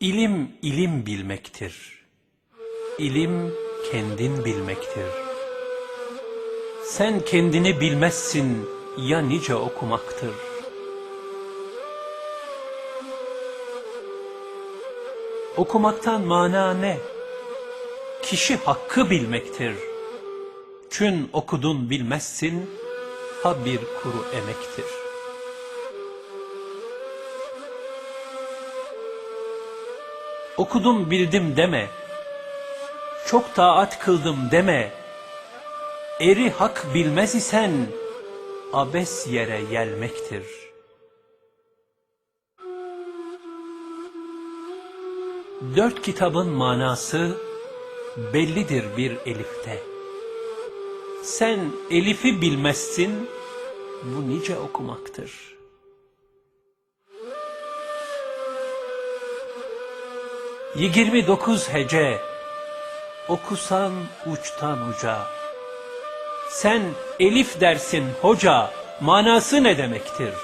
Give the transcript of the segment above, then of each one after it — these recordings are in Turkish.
İlim ilim bilmektir. İlim kendin bilmektir. Sen kendini bilmezsin ya nice okumaktır. Okumaktan mana ne? Kişi hakkı bilmektir. Çün okudun bilmezsin, ha bir kuru emektir. Okudum bildim deme, çok taat kıldım deme, eri hak bilmez isen, abes yere yelmektir. Dört kitabın manası bellidir bir elifte. Sen elifi bilmezsin, bu nice okumaktır. Yirmi dokuz hece, okusan uçtan uca. Sen elif dersin hoca, manası ne demektir?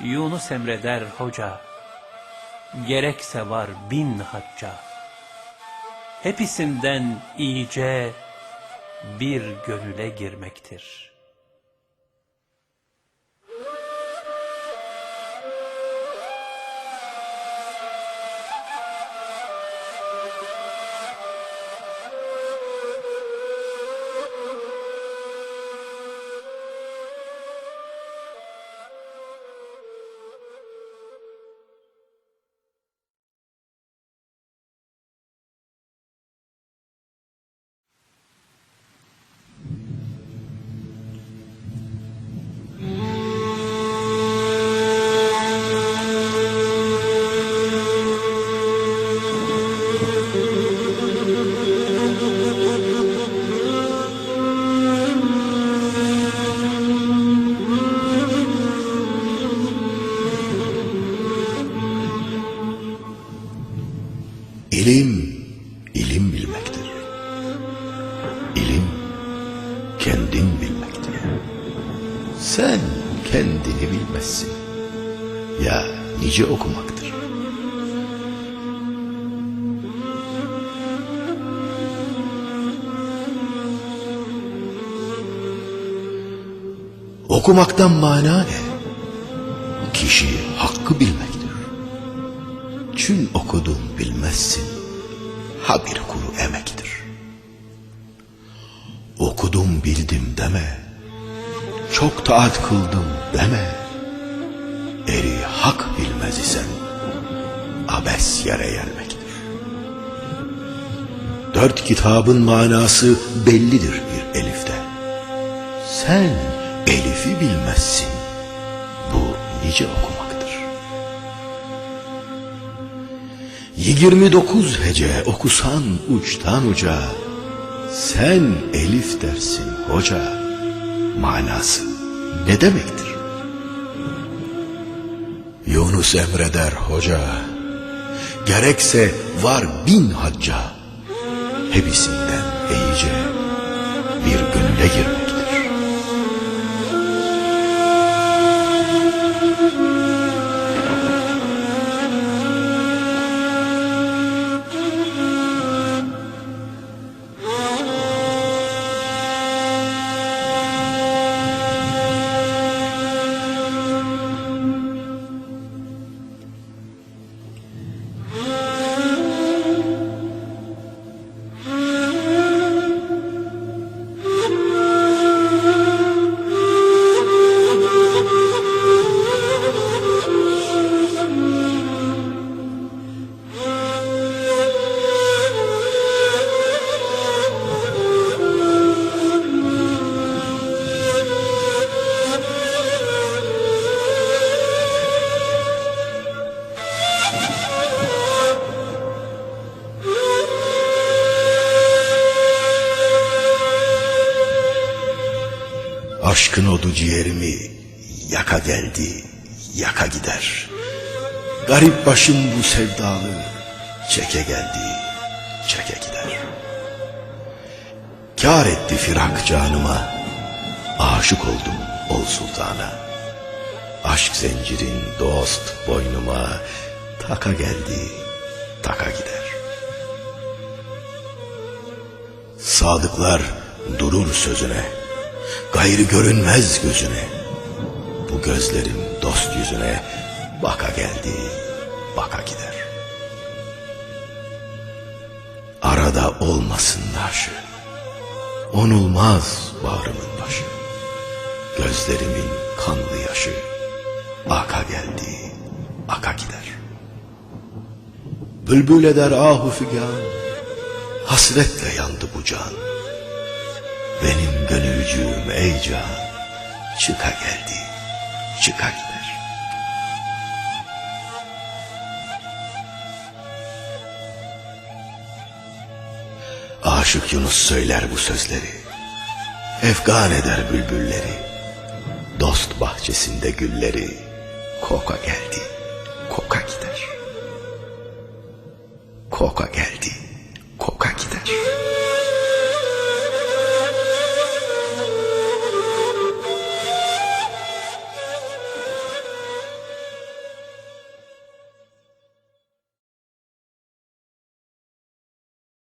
Yunus emreder hoca, gerekse var bin hacca. Hepsinden iyice bir gönüle girmektir. Sen kendini bilmezsin. Ya nice okumaktır. Okumaktan mana ne? Kişi hakkı bilmektir. Çün okudun bilmezsin, ha bir kuru emektir. Okudum bildim deme, çok taat kıldım deme. Eri hak bilmez isen, abes yere gelmektir. Dört kitabın manası bellidir bir elifte. Sen elifi bilmezsin, bu nice okumaktır. 29 hece okusan uçtan uca, sen elif dersin hoca, manası ne demektir? Yunus emreder hoca, gerekse var bin hacca, hepsinden iyice bir gönüle girmektir. Aşkın odu ciğerimi yaka geldi, yaka gider. Garip başım bu sevdalı çeke geldi, çeke gider. Kâr etti firak canıma, aşık oldum ol sultana. Aşk zincirin dost boynuma taka geldi, taka gider. Sadıklar durur sözüne, gayrı görünmez gözüne. Bu gözlerim dost yüzüne baka geldi, baka gider. Arada olmasın naşı, onulmaz bağrımın başı. Gözlerimin kanlı yaşı, aka geldi, aka gider. Bülbül eder ahu figan, hasretle yandı bu can. Benim gönülcüğüm ey can, çıka geldi, çıka gider. Aşık Yunus söyler bu sözleri, efgan eder bülbülleri. Dost bahçesinde gülleri, koka geldi, koka gider. Koka geldi,